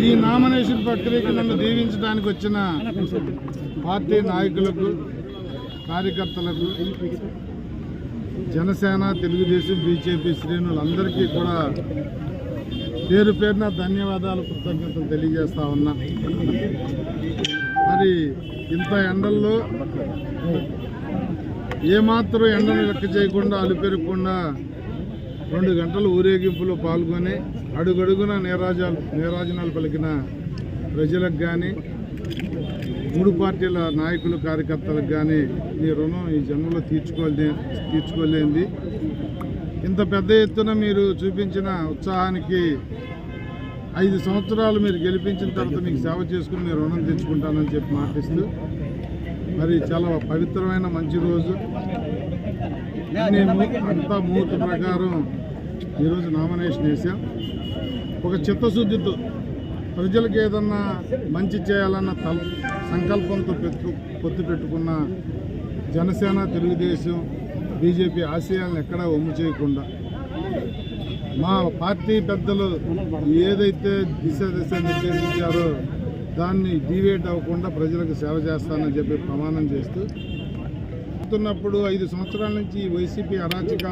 ఈ నామినేషన్ ప్రక్రియకు నన్ను దీవించడానికి వచ్చిన పార్టీ నాయకులకు కార్యకర్తలకు జనసేన తెలుగుదేశం బీజేపీ శ్రేణులందరికీ కూడా పేరు పేరున ధన్యవాదాలు కృతజ్ఞతలు తెలియజేస్తా ఉన్నా. మరి ఇంత ఎండల్లో ఏమాత్రం ఎండను లెక్క చేయకుండా అలుపెరగకుండా రెండు గంటలు ఊరేగింపులో పాల్గొని అడుగడుగున నేరాజాలు నేరాజనాలు పలికిన ప్రజలకు కానీ మూడు పార్టీల నాయకులు కార్యకర్తలకు కానీ మీ రుణం ఈ జన్మలో తీర్చుకోలే తీర్చుకోలేంది. ఇంత పెద్ద ఎత్తున మీరు చూపించిన ఉత్సాహానికి ఐదు సంవత్సరాలు మీరు గెలిపించిన తర్వాత మీకు సేవ చేసుకుని మీరు రుణం తెచ్చుకుంటానని చెప్పి మాటిస్తూ మరి చాలా పవిత్రమైన మంచి రోజు. మేము అంతా ముహూర్త ప్రకారం ఈరోజు నామినేషన్ వేసాం ఒక చిత్తశుద్ధితో ప్రజలకు ఏదన్నా మంచి చేయాలన్న తల సంకల్పంతో పెట్టు పొత్తు పెట్టుకున్న జనసేన తెలుగుదేశం బీజేపీ ఆశయాలను ఎక్కడా ఒమ్ము చేయకుండా మా పార్టీ పెద్దలు ఏదైతే దిశ దిశ నిర్దేశించారో దాన్ని డివేట్ అవ్వకుండా ప్రజలకు సేవ చేస్తానని చెప్పి ప్రమాణం చేస్తూ చెప్తున్నప్పుడు ఐదు సంవత్సరాల నుంచి వైసీపీ అరాచకాలకు